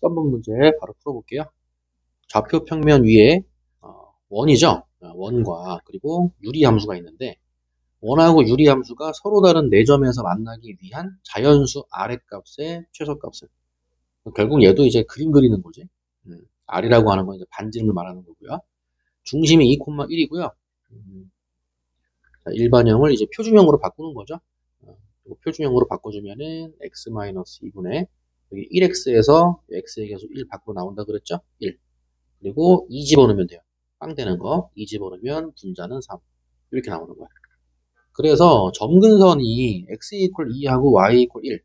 13번 문제 바로 풀어볼게요. 좌표 평면 위에 어, 원이죠. 어, 원과 그리고 유리 함수가 있는데 원하고 유리 함수가 서로 다른 4점에서 만나기 위한 자연수 아랫값의 최소값을 결국 얘도 이제 그림 그리는 거지. 음, R이라고 하는 건 이제 반지름을 말하는 거고요. 중심이 2,1이고요. 음, 일반형을 이제 표준형으로 바꾸는 거죠. 어, 표준형으로 바꿔주면은 x-2분의 여기 1x에서 x의 계수 1 밖으로 나온다 그랬죠? 1. 그리고 2 집어넣으면 돼요. 빵 되는 거. 2 집어넣으면 분자는 3. 이렇게 나오는 거야. 그래서 점근선이 x 이퀄 2하고 y 이퀄 1,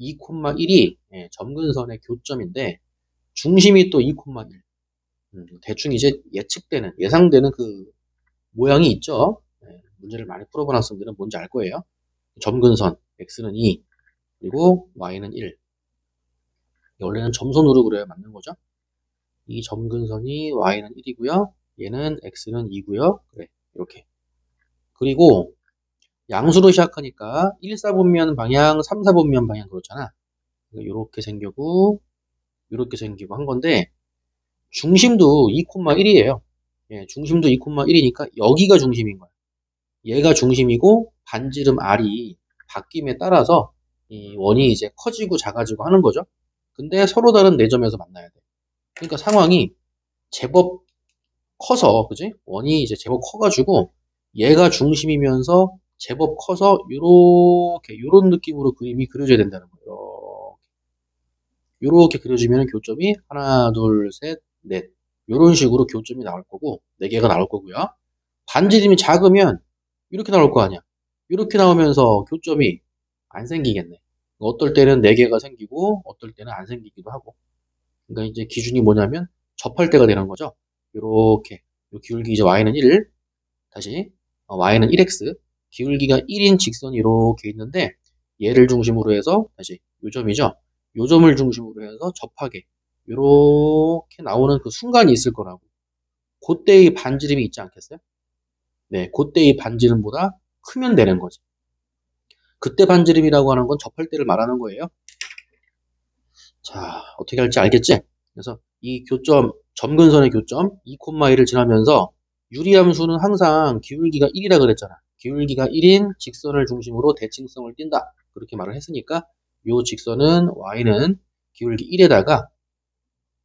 2,1이 예, 점근선의 교점인데 중심이 또 2,1. 음, 대충 이제 예측되는, 예상되는 그 모양이 있죠. 예, 문제를 많이 풀어본 학생들은 뭔지 알 거예요. 점근선 x는 2, 그리고 y는 1. 원래는 점선으로 그려야 맞는 거죠. 이 점근선이 y는 1이고요. 얘는 x는 2고요. 그래, 이렇게. 그리고 양수로 시작하니까 1, 4분면 방향, 3, 4분면 방향 그렇잖아. 이렇게 생기고 이렇게 생기고 한 건데 중심도 2,1이에요. 예, 중심도 2,1이니까 여기가 중심인 거야. 얘가 중심이고 반지름 R이 바뀜에 따라서 이 원이 이제 커지고 작아지고 하는 거죠. 근데 서로 다른 4점에서 만나야 돼. 그러니까 상황이 제법 커서, 그지? 원이 이제 제법 커가지고 얘가 중심이면서 제법 커서 요렇게 요런 느낌으로 그림이 그려져야 된다는 거예요. 요렇게, 그려지면 교점이 하나, 둘, 셋, 넷 요런 식으로 교점이 나올 거고 4개가 나올 거고요. 반지름이 작으면 이렇게 나올 거 아니야. 이렇게 나오면서 교점이 안 생기겠네. 어떨 때는 4개가 생기고 어떨 때는 안 생기기도 하고. 그러니까 이제 기준이 뭐냐면 접할 때가 되는 거죠. 이렇게. 기울기 이제 y는 1 다시. 어, y는 1x 기울기가 1인 직선이 이렇게 있는데 얘를 중심으로 해서 다시 요 점이죠. 요 점을 중심으로 해서 접하게. 이렇게 나오는 그 순간이 있을 거라고. 그때의 반지름이 있지 않겠어요? 네, 그때의 반지름보다 크면 되는 거죠 그때 반지름이라고 하는 건 접할 때를 말하는 거예요. 자, 어떻게 할지 알겠지? 그래서 이 교점, 점근선의 교점 2,1을 지나면서 유리함수는 항상 기울기가 1이라 그랬잖아. 기울기가 1인 직선을 중심으로 대칭성을 띈다. 그렇게 말을 했으니까 이 직선은 y는 기울기 1에다가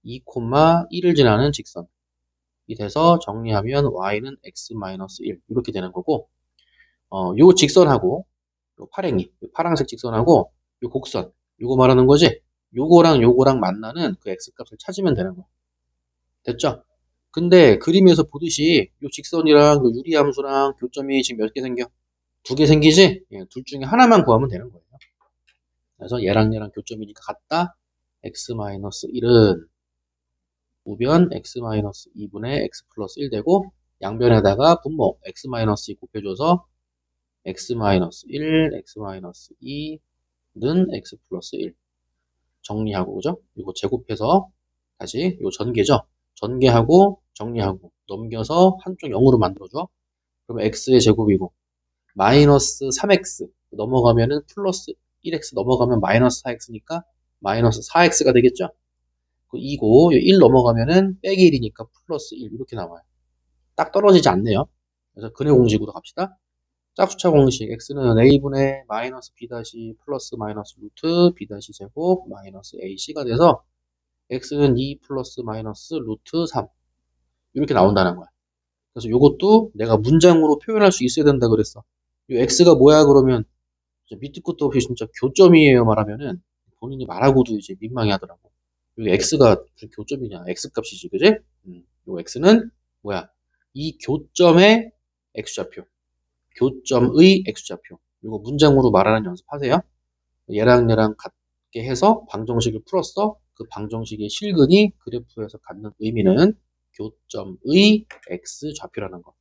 2,1을 지나는 직선. 이 돼서 정리하면 y는 x-1 이렇게 되는 거고 어, 요 직선하고 요 파랭이, 요 파란색 직선하고 요 곡선, 요거 말하는 거지? 요거랑 요거랑 만나는 그 x값을 찾으면 되는 거야. 됐죠? 근데 그림에서 보듯이 요 직선이랑 요 유리함수랑 교점이 지금 몇 개 생겨? 두 개 생기지? 예, 둘 중에 하나만 구하면 되는 거예요. 그래서 얘랑 얘랑 교점이니까 같다. x-1은 우변 x-2분의 x 플러스 1 되고 양변에다가 분모 x-2 곱해줘서 x-1, x-2는 x 플러스 1 정리하고 그죠? 이거 제곱해서 다시 요 전개죠. 전개하고 정리하고 넘겨서 한쪽 0으로 만들어줘. 그러면 x의 제곱이고 마이너스 3x 넘어가면은 플러스 1x 넘어가면 마이너스 4x니까 마이너스 4x가 되겠죠? 그 2고 1 넘어가면은 빼기 1이니까 플러스 1 이렇게 나와요. 딱 떨어지지 않네요. 그래서 근의 공식으로 갑시다. 짝수차 공식 x는 a분의 마이너스 b 다시 플러스 마이너스 루트 b 다시 제곱 마이너스 ac가 돼서 x는 2 플러스 마이너스 루트 3 이렇게 나온다는 거야. 그래서 이것도 내가 문장으로 표현할 수 있어야 된다 그랬어. 이 x가 뭐야 그러면 밑도 끝도 없이 진짜 교점이에요 말하면은 본인이 말하고도 이제 민망해 하더라고. 여기 x가 무슨 교점이냐 x 값이지 그지? 음, 요 x는 뭐야 이 교점의 x좌표 교점의 x좌표. 이거 문장으로 말하는 연습하세요. 얘랑 얘랑 같게 해서 방정식을 풀었어. 그 방정식의 실근이 그래프에서 갖는 의미는 교점의 x좌표라는 거.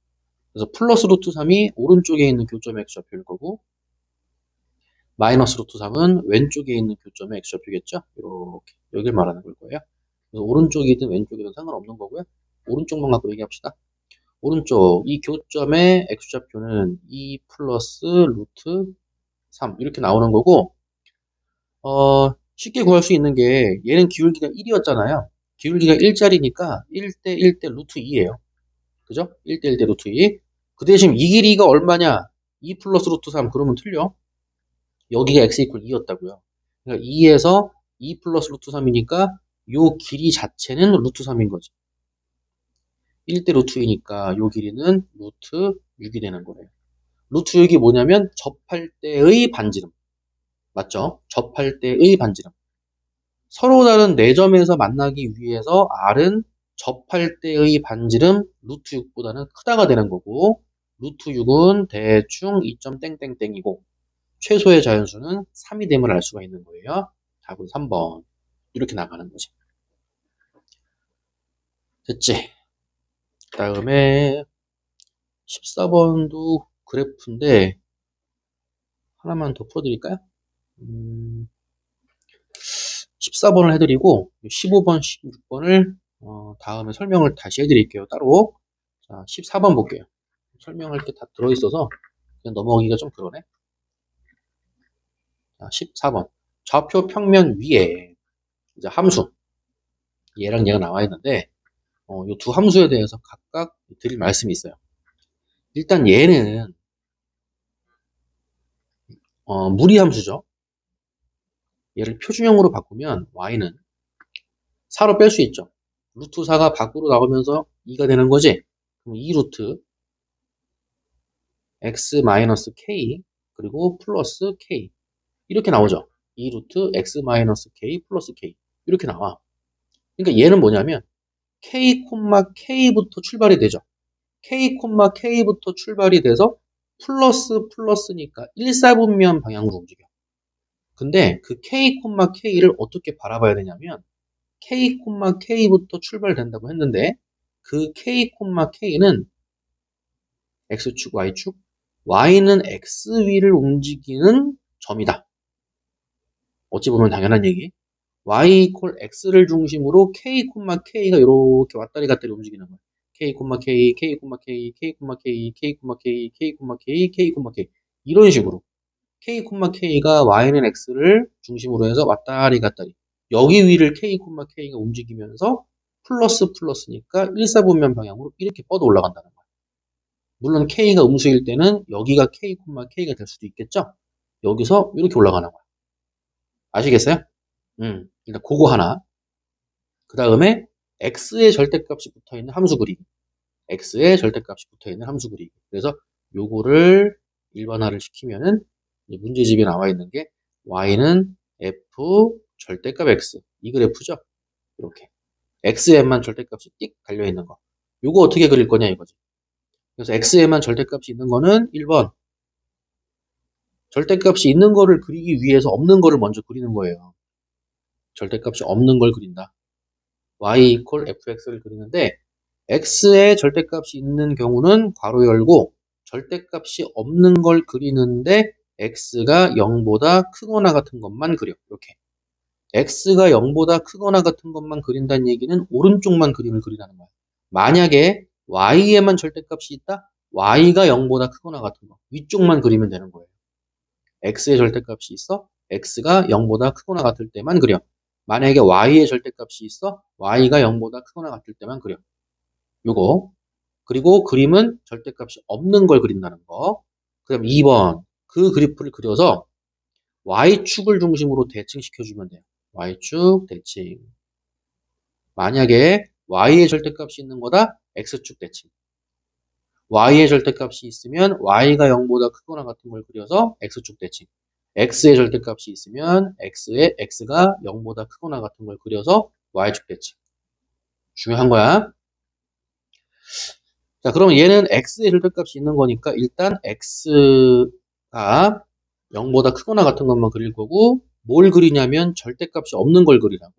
그래서 플러스 루트 3이 오른쪽에 있는 교점의 x좌표일 거고 마이너스 루트 3은 왼쪽에 있는 교점의 x좌표겠죠? 이렇게 여기를 말하는 걸 거예요. 그래서 오른쪽이든 왼쪽이든 상관없는 거고요. 오른쪽만 갖고 얘기합시다. 오른쪽 이 교점의 x좌표는 2 플러스 루트 3 이렇게 나오는 거고 어 쉽게 구할 수 있는 게 얘는 기울기가 1이었잖아요. 기울기가 1짜리니까 1대 1대 루트 2예요. 그죠? 1대 1대 루트 2. 그 대신 이 길이가 얼마냐? 2 플러스 루트 3 그러면 틀려. 여기가 x 이퀄 2였다고요. 그러니까 2에서 2 플러스 루트 3이니까 요 길이 자체는 루트 3인 거지. 1대 루트 2니까 요 길이는 루트 6이 되는 거예요. 루트 6이 뭐냐면 접할 때의 반지름. 맞죠? 접할 때의 반지름. 서로 다른 4점에서 만나기 위해서 R은 접할 때의 반지름 루트 6보다는 크다가 되는 거고 루트 6은 대충 2점 땡땡땡이고 최소의 자연수는 3이 됨을 알 수가 있는 거예요. 답은 3번. 이렇게 나가는 거지. 됐지? 그 다음에 14번도 그래프인데 하나만 더 풀어드릴까요? 음, 14번을 해드리고 15번, 16번을 어, 다음에 설명을 다시 해드릴게요. 따로 자, 14번 볼게요. 설명할 게 다 들어있어서 그냥 넘어가기가 좀 그러네. 자, 14번 좌표 평면 위에 이제 함수 얘랑 얘가 나와 있는데 어, 이 두 함수에 대해서 각각 드릴 말씀이 있어요. 일단 얘는 어, 무리함수죠. 얘를 표준형으로 바꾸면 y는 4로 뺄 수 있죠. 루트 4가 밖으로 나오면서 2가 되는 거지. 그럼 2 루트 x 마이너스 k 그리고 플러스 k 이렇게 나오죠. 2 루트 x 마이너스 k 플러스 k 이렇게 나와. 그러니까 얘는 뭐냐면 k, k부터 출발이 되죠. k, k부터 출발이 돼서 플러스 플러스니까 1, 4분면 방향으로 움직여. 근데 그 k, k를 어떻게 바라봐야 되냐면 k, k부터 출발된다고 했는데 그 k, k는 x축, y축, y는 x 위를 움직이는 점이다. 어찌 보면 당연한 얘기. Y 이퀄 x를 중심으로 k, k가 이렇게 왔다리 갔다리 움직이는 거예요. k, k, k, k, k, k, k, k, k, k, k, k 이런 식으로 k, k가 y는 x를 중심으로 해서 왔다리 갔다리 여기 위를 k, k가 움직이면서 플러스 플러스니까 1, 4분면 방향으로 이렇게 뻗어 올라간다는 거예요. 물론 k가 음수일 때는 여기가 k, k가 될 수도 있겠죠? 여기서 이렇게 올라가는 거예요. 아시겠어요? 음, 일단 그거 하나. 그 다음에 x의 절대값이 붙어있는 함수 그리기. x의 절대값이 붙어있는 함수 그리기. 그래서 요거를 일반화를 시키면은 문제집에 나와 있는 게 y는 f 절대값 x 이 그래프죠. 이렇게 x에만 절대값이 띡 달려 있는 거. 요거 어떻게 그릴 거냐 이거지. 그래서 x에만 절대값이 있는 거는 1번 절대값이 있는 거를 그리기 위해서 없는 거를 먼저 그리는 거예요. 절대값이 없는 걸 그린다. y equal fx를 그리는데 x의 절대값이 있는 경우는 괄호 열고 절대값이 없는 걸 그리는데 x가 0보다 크거나 같은 것만 그려. 이렇게. x가 0보다 크거나 같은 것만 그린다는 얘기는 오른쪽만 그림을 그리라는 거야. 만약에 y에만 절대값이 있다? y가 0보다 크거나 같은 거. 위쪽만 그리면 되는 거예요. x의 절대값이 있어? x가 0보다 크거나 같을 때만 그려. 만약에 y의 절대값이 있어 y가 0보다 크거나 같을 때만 그려. 요거. 그리고 그림은 절대값이 없는 걸 그린다는 거. 그 다음 2번. 그 그래프를 그려서 y축을 중심으로 대칭시켜주면 돼요. y축 대칭. 만약에 y의 절대값이 있는 거다 x축 대칭. y의 절대값이 있으면 y가 0보다 크거나 같은 걸 그려서 x축 대칭. X의 절대값이 있으면 x의 x가 0보다 크거나 같은 걸 그려서 y축 대칭. 중요한 거야. 자, 그러면 얘는 x의 절대값이 있는 거니까 일단 x가 0보다 크거나 같은 것만 그릴 거고 뭘 그리냐면 절대값이 없는 걸 그리라고.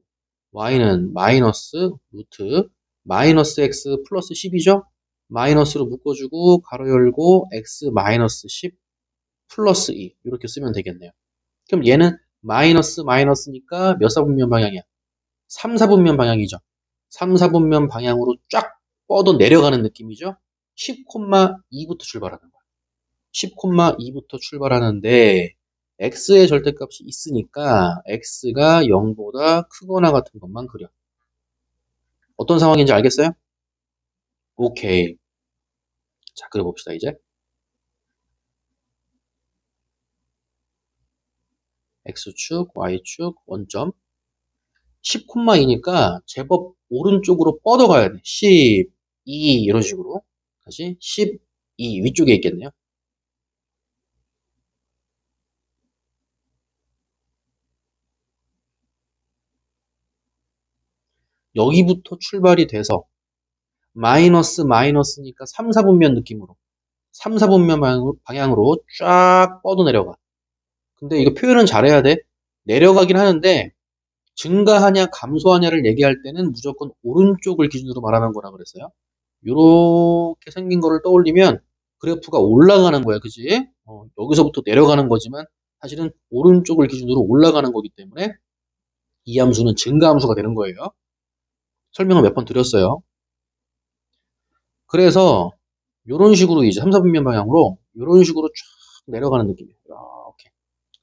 y는 마이너스 루트 마이너스 x 플러스 10이죠? 마이너스로 묶어주고 가로 열고 x 마이너스 10 플러스 2 이렇게 쓰면 되겠네요. 그럼 얘는 마이너스 마이너스니까 몇 사분면 방향이야? 3, 4분면 방향이죠. 3, 4분면 방향으로 쫙 뻗어 내려가는 느낌이죠. 10,2부터 출발하는 거야. 10,2부터 출발하는데 x의 절대값이 있으니까 x가 0보다 크거나 같은 것만 그려. 어떤 상황인지 알겠어요? 오케이. 자, 그려봅시다, 이제. X축, y축, 원점. 10,2니까 제법 오른쪽으로 뻗어가야 돼. 10, 2 이런 식으로. 다시 10, 2 위쪽에 있겠네요. 여기부터 출발이 돼서 마이너스 마이너스니까 3, 4분면 느낌으로 3, 4분면 방향으로, 방향으로 쫙 뻗어 내려가. 근데 이거 표현은 잘해야 돼. 내려가긴 하는데 증가하냐 감소하냐를 얘기할 때는 무조건 오른쪽을 기준으로 말하는 거라 그랬어요. 이렇게 생긴 거를 떠올리면 그래프가 올라가는 거야. 그지? 어, 여기서부터 내려가는 거지만 사실은 오른쪽을 기준으로 올라가는 거기 때문에 이 함수는 증가 함수가 되는 거예요. 설명을 몇 번 드렸어요. 그래서 이런 식으로 이제 3, 4분면 방향으로 이런 식으로 쫙 내려가는 느낌이에요.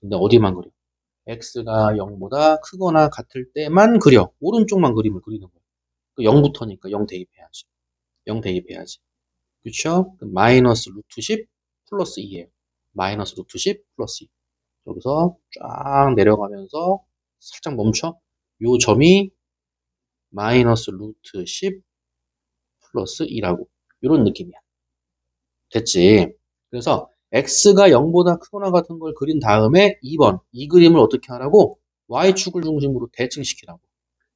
근데 어디만 그려? x가 0보다 크거나 같을 때만 그려. 오른쪽만 그림을 그리는 거예요. 0부터니까 0 대입해야지. 0 대입해야지. 그쵸? 마이너스 루트 10 플러스 2에요 마이너스 루트 10 플러스 2. 여기서 쫙 내려가면서 살짝 멈춰. 요 점이 마이너스 루트 10 플러스 2라고. 이런 느낌이야. 됐지? 그래서 x가 0보다 크거나 같은 걸 그린 다음에 2번 이 그림을 어떻게 하라고? y축을 중심으로 대칭시키라고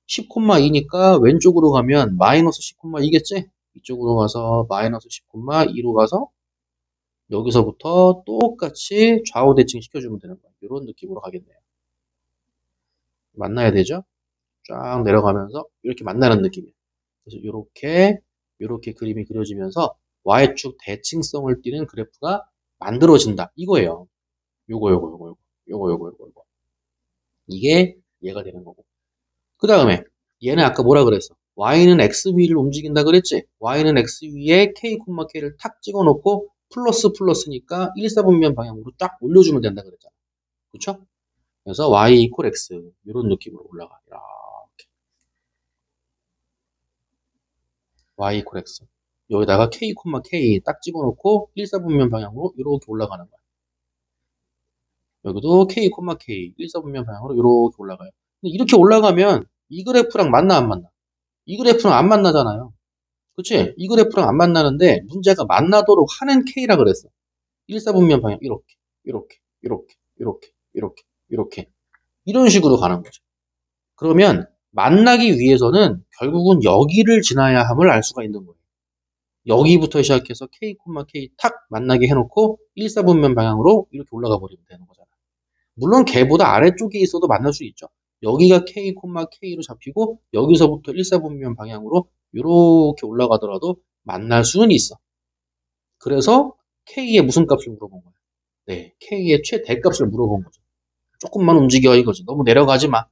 10,2니까 왼쪽으로 가면 마이너스 10,2겠지? 이쪽으로 가서 마이너스 10,2로 가서 여기서부터 똑같이 좌우 대칭 시켜주면 되는 거야. 이런 느낌으로 가겠네요. 만나야 되죠? 쫙 내려가면서 이렇게 만나는 느낌이에요. 그래서 이렇게 이렇게 그림이 그려지면서 y축 대칭성을 띠는 그래프가 만들어진다. 이거예요. 요거, 요거, 요거, 요거, 요거, 요거, 요거, 요거. 이게 얘가 되는 거고. 그 다음에 얘는 아까 뭐라 그랬어? y는 x 위를 움직인다 그랬지? y는 x 위에 k, k를 탁 찍어 놓고 플러스 플러스니까 1, 4분면 방향으로 쫙 올려주면 된다 그랬잖아. 그쵸? 그래서 y 이퀄 x 이런 느낌으로 올라가. 이렇게. y 이퀄 x. 여기다가 K, K 딱 집어넣고 1, 4분면 방향으로 이렇게 올라가는 거야. 여기도 K, K 1, 4분면 방향으로 이렇게 올라가요. 근데 이렇게 올라가면 이 그래프랑 맞나 안 맞나? 이 그래프랑 안 만나잖아요. 그치? 이 그래프랑 안 만나는데 문제가 만나도록 하는 K라 그랬어. 1, 4분면 방향 이렇게, 이렇게, 이렇게, 이렇게, 이렇게, 이렇게. 이런 식으로 가는 거죠. 그러면 만나기 위해서는 결국은 여기를 지나야 함을 알 수가 있는 거예요. 여기부터 시작해서 K, K 탁 만나게 해놓고 1, 4분면 방향으로 이렇게 올라가 버리면 되는 거잖아. 물론 걔보다 아래쪽에 있어도 만날 수 있죠. 여기가 K, K로 잡히고 여기서부터 1, 4분면 방향으로 이렇게 올라가더라도 만날 수는 있어. 그래서 K의 무슨 값을 물어본 거야? 네, K의 최대값을 물어본 거죠. 조금만 움직여 이거지. 너무 내려가지 마.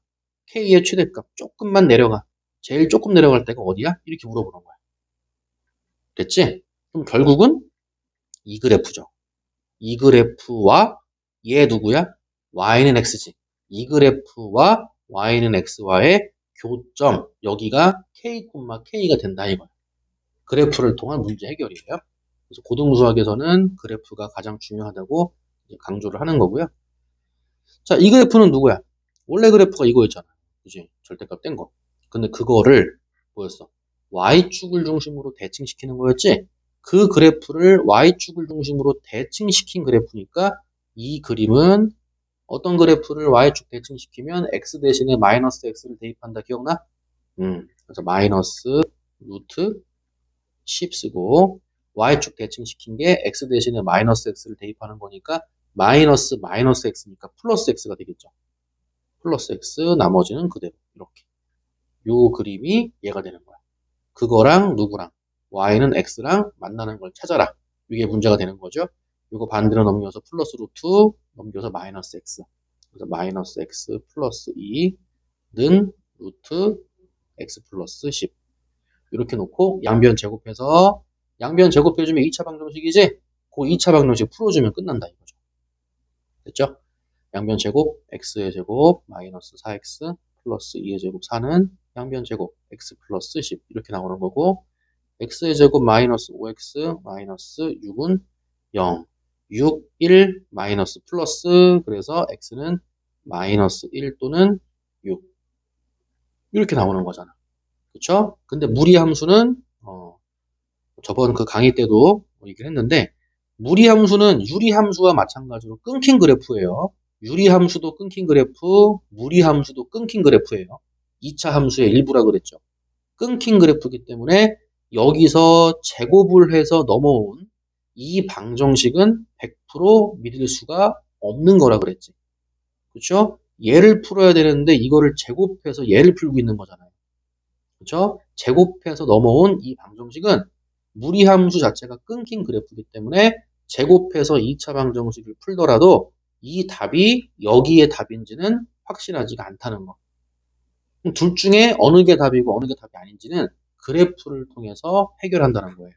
K의 최대값 조금만 내려가. 제일 조금 내려갈 때가 어디야? 이렇게 물어보는 거야. 됐지? 그럼 결국은 이 그래프죠. 이 그래프와 얘 누구야? y는 x지. 이 그래프와 y는 x와의 교점 여기가 k, k가 된다 이거야. 그래프를 통한 문제 해결이에요. 그래서 고등수학에서는 그래프가 가장 중요하다고 강조를 하는 거고요. 자, 이 그래프는 누구야? 원래 그래프가 이거였잖아. 그지? 절대값 뗀 거. 근데 그거를 뭐였어? Y축을 중심으로 대칭시키는 거였지 그 그래프를 y축을 중심으로 대칭시킨 그래프니까 이 그림은 어떤 그래프를 y축 대칭시키면 x 대신에 마이너스 x를 대입한다 기억나? 음, 그래서 마이너스 루트 10 쓰고 y축 대칭시킨 게 x 대신에 마이너스 x를 대입하는 거니까 마이너스 마이너스 x니까 플러스 x가 되겠죠. 플러스 x 나머지는 그대로 이렇게 요 그림이 얘가 되는 거야. 그거랑 누구랑 y는 x랑 만나는 걸 찾아라. 이게 문제가 되는 거죠. 이거 반대로 넘겨서 플러스 루트 넘겨서 마이너스 x. 그래서 마이너스 x 플러스 2는 루트 x 플러스 10. 이렇게 놓고 양변 제곱해서 양변 제곱해주면 2차 방정식이지? 그 2차 방정식 풀어주면 끝난다 이거죠. 됐죠? 양변 제곱 x의 제곱 마이너스 4x 플러스 2의 제곱 4는 양변 제곱 x 플러스 10 이렇게 나오는 거고 x의 제곱 마이너스 5x 마이너스 6은 0 6, 1 마이너스 플러스 그래서 x는 마이너스 1 또는 6 이렇게 나오는 거잖아 그쵸? 근데 무리 함수는 어, 저번 그 강의 때도 얘기를 했는데 무리 함수는 유리 함수와 마찬가지로 끊긴 그래프예요. 유리 함수도 끊긴 그래프, 무리 함수도 끊긴 그래프예요. 2차 함수의 일부라 그랬죠. 끊긴 그래프이기 때문에 여기서 제곱을 해서 넘어온 이 방정식은 100% 믿을 수가 없는 거라 그랬지. 그렇죠? 얘를 풀어야 되는데 이거를 제곱해서 얘를 풀고 있는 거잖아요. 그렇죠? 제곱해서 넘어온 이 방정식은 무리함수 자체가 끊긴 그래프이기 때문에 제곱해서 2차 방정식을 풀더라도 이 답이 여기에 답인지는 확실하지가 않다는 거. 둘 중에 어느 게 답이고 어느 게 답이 아닌지는 그래프를 통해서 해결한다는 거예요.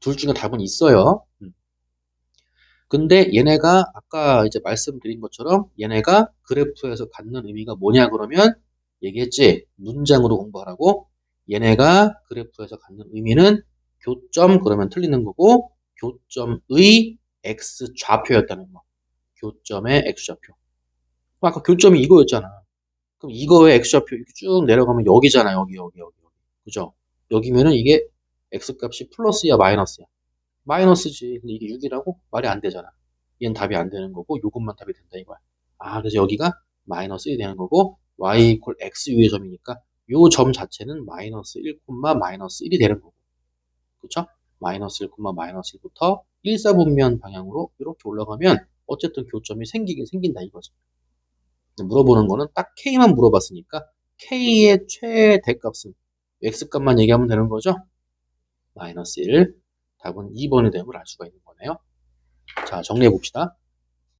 둘 중에 답은 있어요. 음. 근데 얘네가 아까 이제 말씀드린 것처럼 얘네가 그래프에서 갖는 의미가 뭐냐 그러면 얘기했지 문장으로 공부하라고 얘네가 그래프에서 갖는 의미는 교점 그러면 틀리는 거고 교점의 x 좌표였다는 거 교점의 x 좌표 아까 교점이 이거였잖아 그럼 이거의 x 좌표 이렇게 쭉 내려가면 여기잖아 여기 여기 여기. 그죠? 여기면은 이게 x 값이 플러스야 마이너스야? 마이너스지. 근데 이게 6이라고? 말이 안 되잖아. 얘는 답이 안 되는 거고 요것만 답이 된다 이거야. 아 그래서 여기가 마이너스 1이 되는 거고 y 이퀄 x 위의 점이니까 요 점 자체는 마이너스 1, 마이너스 1이 되는 거고. 그쵸? 마이너스 1, 마이너스 1부터 1사분면 방향으로 이렇게 올라가면 어쨌든 교점이 생기긴 생긴다 이거죠. 물어보는 거는 딱 K만 물어봤으니까 K의 최대값은 X값만 얘기하면 되는 거죠. 마이너스 1 답은 2번이 됨을 알 수가 있는 거네요. 자 정리해 봅시다.